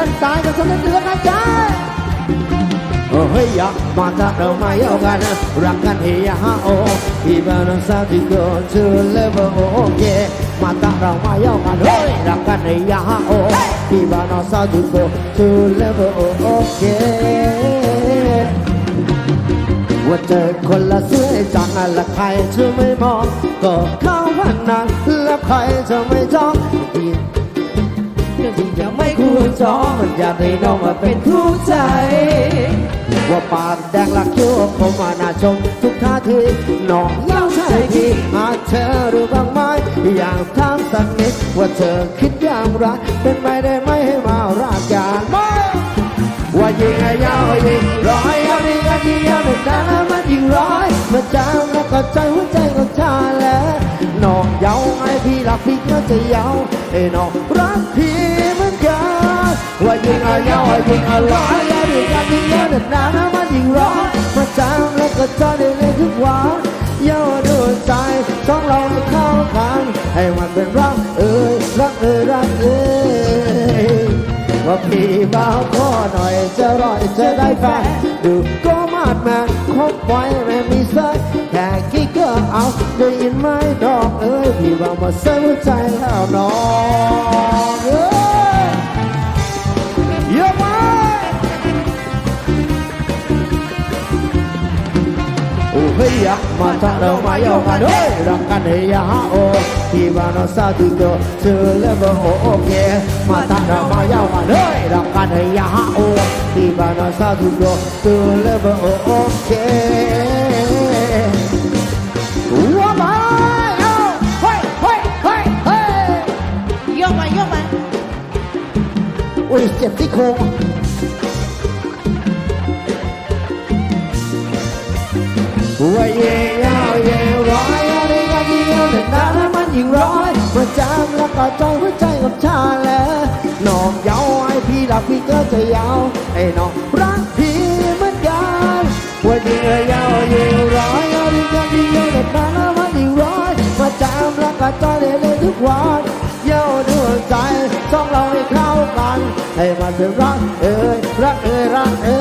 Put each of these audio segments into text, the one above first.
านซ้ายกับฉันเตือนนะจ๊ะโอ้เฮ้ยอยามาถ้าเรามาเยากันรักกันเฮียฮะโอ even on something go to level โอเคมาถ้าเรามาเยากันเฮ้ยรักกันเฮียฮะโอ even on something go to level โอเคว่าเจอคนละสวยจังและใครจะไม่มองก็เข้าพันนั้นแล้วใครจะไม่จ้อง ที่ที่ยังไม่ควรจองมันอยากให้น้องมาเป็นคู่ใจว่าปากแดงหลักยั่วเข้ามาหน่าชมทุกท่าทีน้องเล่าใช่ดีหากเธอรู้บ้างไหมอยากถามสักนิดว่าเธอคิดอย่างไรเป็นไปได้ไหมให้มารักกันไหมว่ายิงไอ้ยาวยิงร้อยเอาดีกันดีเอาหนึ่งดามันยิงร้อยมาจามแล้วก็ใจหัวใจของชาแล้วน้องเยาไอ้พี่รักพี่ก็จะเยาไอ้น้องรักพี่ ยิงไอ้ยาวยิงอ้ร้อยเอาดีกันดีเอาหนึ่งดามันยิงร้อยมาจามแล้วก็ใจได้เลยทุกวันเยาด้วยใจสองเราไม่เข้ากันให้มันเป็นรักเอ้ยรักเอ้ยรักเอ้ยว่าพี่บ่าวขอหน่อยจะรอยจะได้แฟนดูก็มาดแมนคบไว้ไม่มีเซ็กแค่กี้ก็เอาได้ยินไหมดอกเอ้ยพี่บ่าวมาเสียหัวใจแล้วน้อง ราซาติโกเจอแล้วก็โอโอเคมาถ้าเรามาเยากันเฮ้ยรักกันเฮียฮะโอที่บ้านเราซาติโกเจอแล้วก็โอโอเคว่ามาเอาเฮ้ยเฮ้ยเฮ้ยเฮ้ยโยกมาโยกมาโอ้ยเจ็บที่โครง ว่าเย่ยาวเย่ร้อยอะไรกันเดียวแต่นานมันยิ่งร้อยมาจามแล้วก็ใจหัวใจกับชาแล้วน้องเยาไอพี่รักพี่ก็จะยาวไอ้น้องรักพี่เหมือนกันว่าเย่ยาวเย่ร้อยอะไรกันเดียวแต่นานมันยิ่งร้อยมาจามแล้วก็ใจได้เลยทุกวันเย้าดวงใจสองเราให้เข้ากันให้มันเป็นรักเอ้ยรักเอ้ยรักเอ้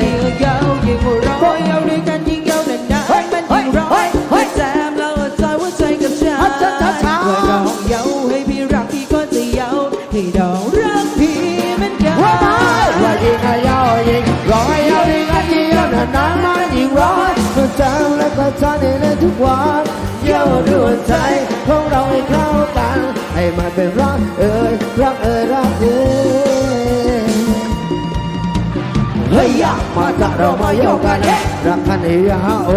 ยยิงยาวยิงร้อยเอาด้วยกันยิ่ง นานมันยิงร้อยก็จำแล้วก็จะได้ในทุกวันเย้าดวงใจของเราให้เข้ากัน ให้มันเป็นรักเอ้ยรักเอ้ยรักเอ้ยเฮ้ยยะมาจากเรามาโยกกันรักกันเฮียฮะโอ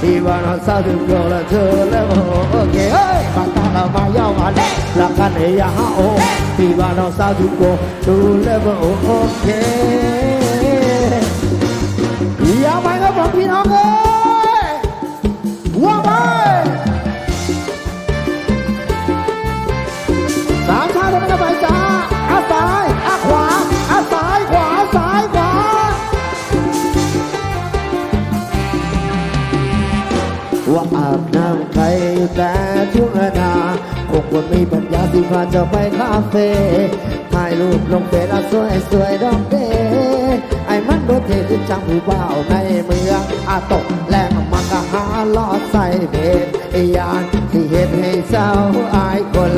ที่บ้านเราซาถึงโกละเธอแล้วโอเคเฮ้ยมาจากเรามาโยกกันรักกันเฮียฮะโอที่บ้านเราซาถึงโกดูแล้วโอเค ไม่ได้ไปจ้าอาซ้ายอาขวาอาซ้ายขวาซ้ายขวาว่าอาบน้ำใครแต่ทุ่งนาคงคนมีปัญญาสิพาจะไปคาเฟ่ถ่ายรูปลงเฟซอะสวยสวยดอกเดไอ้มันโดดเทคือจังผู้บ่าวในเมืองอาตกแรงมันก็หาลอดใส่เบนไอ้ยานที่เห็นให้เศร้าอายคน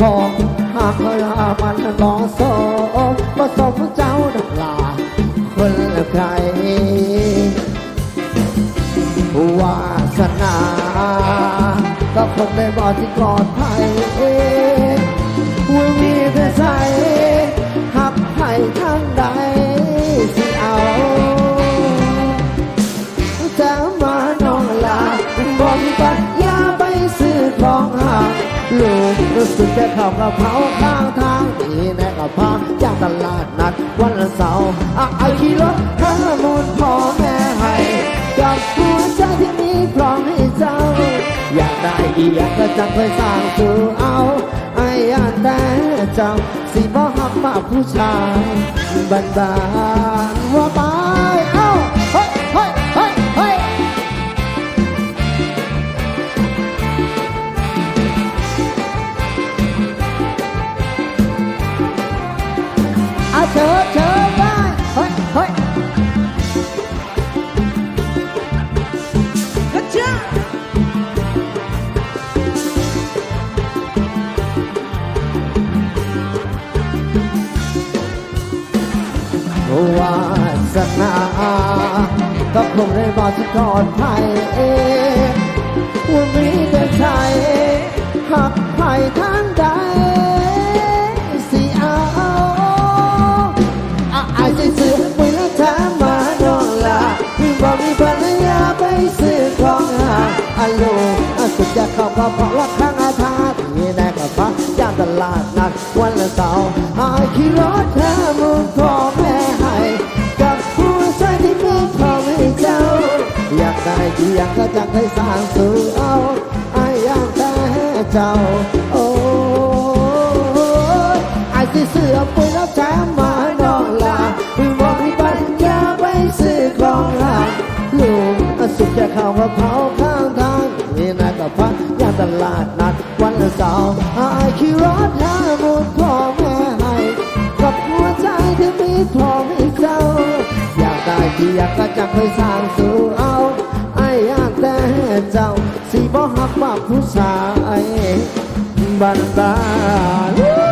ของ หากเลามันลองโซ่ผสมเจ้าดักลาคนละใครวาสนาก็คงได้บอกที่ปลอดภัยว่ามีเธอใส่หักให้ทั้งใดสิเอา ลูกรู้สึกแค่ขับกระเพราข้างทางตีแม่กับพาจากตลาดนัดวันเสาร์อะไอขี่รถข้างมูลพ่อแม่ให้กับหัวใจที่มีพร้อมให้เจ้า อยากได้อีอยากก็จะเคยสร้างสู่เอาไอ้ยานแต่เจ้าสิบ่หักมาผู้ชายบันบานๆว่าไป เจาาวาสนาก็คงได้บอกสุดยอดไทวันนี้เดินใจหัก สุดจะเข้าก็เพราะว่าข้างอาทาที่แนกับพักย่านตลาดนัดวันละเสาร์อายขี่รถเธอมุงพ่อแม่ให้กับผู้ชายที่มีพร้อมให้เจ้า อยากได้ที่อยากก็จะให้สร้างสู่เอาไอ้อยากแต่เจ้า โอ้ยไอ้สิเสือปุ๋ยแล้วแถมมาดอกลาพี่บอกพี่ปัญญาไปซื้อของหาลุงสุดจะเข้ามาเผาข้า ลาดนัดวันละเสาร์ไอ้ายขี่รถหาบุญพ่อแม่ให้กับหัวใจที่มีพร้อมให้เจ้า อยากได้ที่อยากก็จะเคยสร้างสู่เอาไอ้อยากแต่เจ้า สิบ่หักว่าผู้ชายบันดาล